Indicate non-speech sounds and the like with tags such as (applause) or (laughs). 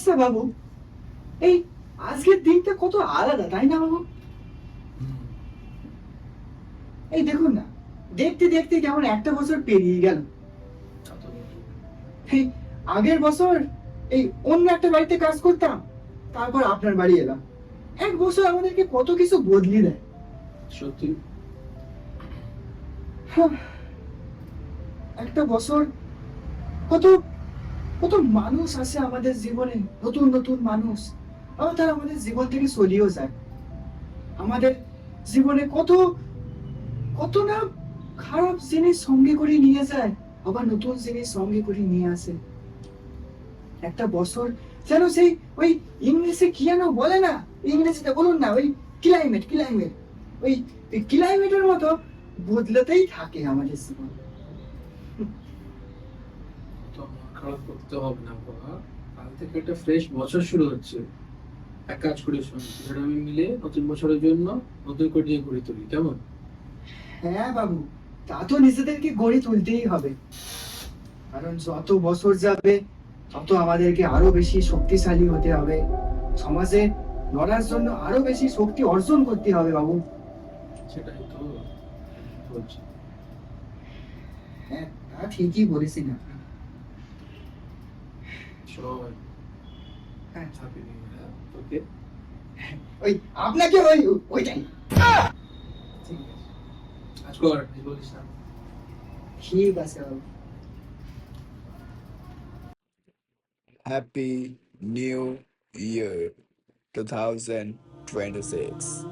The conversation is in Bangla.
আচ্ছা বাবু এই আজকের দিনটা কত আলাদা তাই না বাবু? এই দেখুন না দেখতে দেখতে কেমন একটা বছর পেরিয়ে গেল। আগের বছর এই অন্য একটা বাড়িতে কাজ করতাম তারপর আপনার বাড়ি এলাম। এক বছর আমাদেরকে কত কিছু বদলি দেয়। সত্যি? একটা বছর কত কত মানুষ আসে আমাদের জীবনে, নতুন নতুন মানুষ। আবার তারা আমাদের জীবন থেকে চলিয়েও যায়। আমাদের জীবনে কত কত না খারাপ জিনিস সঙ্গে করে নিয়ে যায়, আবার নতুন জিনিস সঙ্গে করে নিয়ে আসে। একটা বছর যেন সেই ওই ইংলিশে কি যেন বলে না, ইংরেজিতে বলুন না, ওই ক্লাইমেট ক্লাইমেট ওই ক্লাইমেটের মতো বদলাতেই থাকে আমাদের জীবন। খারাপ করতে হবে না বাবা। কাল থেকে একটা ফ্রেশ বছর শুরু হচ্ছে। এক কাজ করি শোন দুজনে আমি মিলে নতুন বছরের জন্য নতুন করে নিয়ে গড়ে তুলি কেমন? হ্যাঁ বাবু তা তো নিজেদেরকে গড়ে তুলতেই হবে। কারণ যত বছর যাবে তত আমাদেরকে আরও বেশি শক্তিশালী হতে হবে। সমাজে লড়ার জন্য আরও বেশি শক্তি অর্জন করতে হবে বাবু। সেটাই তো। বলছি হ্যাঁ তা ঠিকই বলেছি না ওকে ওই আপনাকে ওই ওইটাই ঠিক আছে আজ কর এই বলিস না ঠিক আছে বাবু Happy New Year (laughs) 2026.